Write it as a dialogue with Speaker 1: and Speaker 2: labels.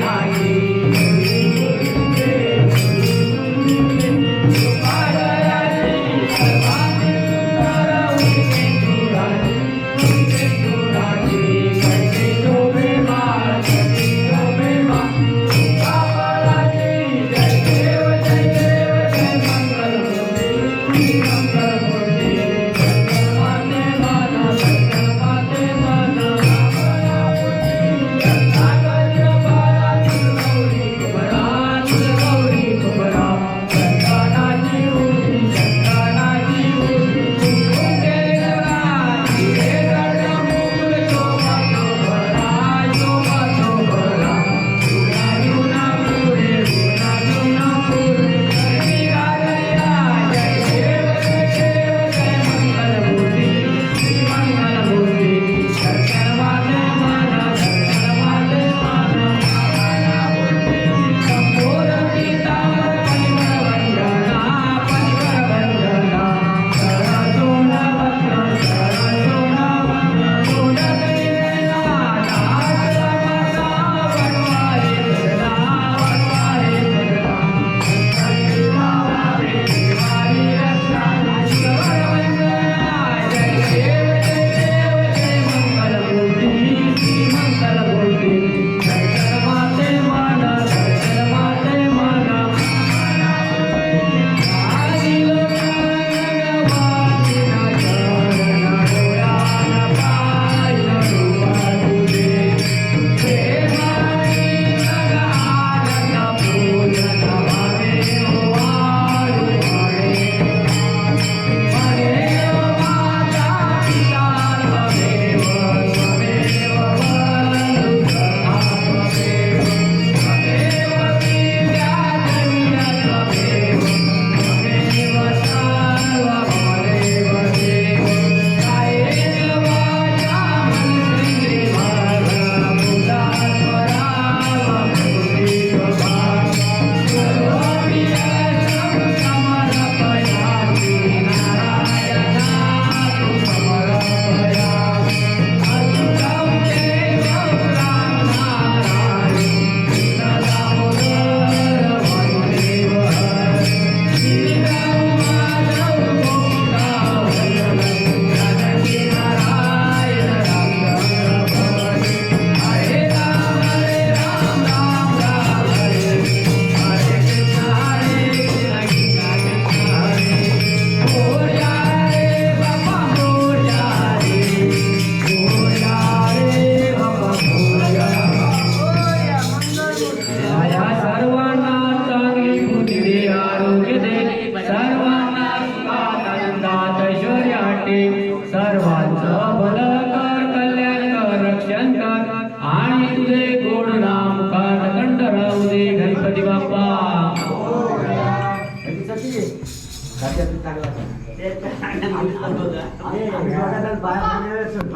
Speaker 1: नाही आणि तुझे गोड नाम मुखात कंठ राहू दे गणपती बाप्पा
Speaker 2: चांगला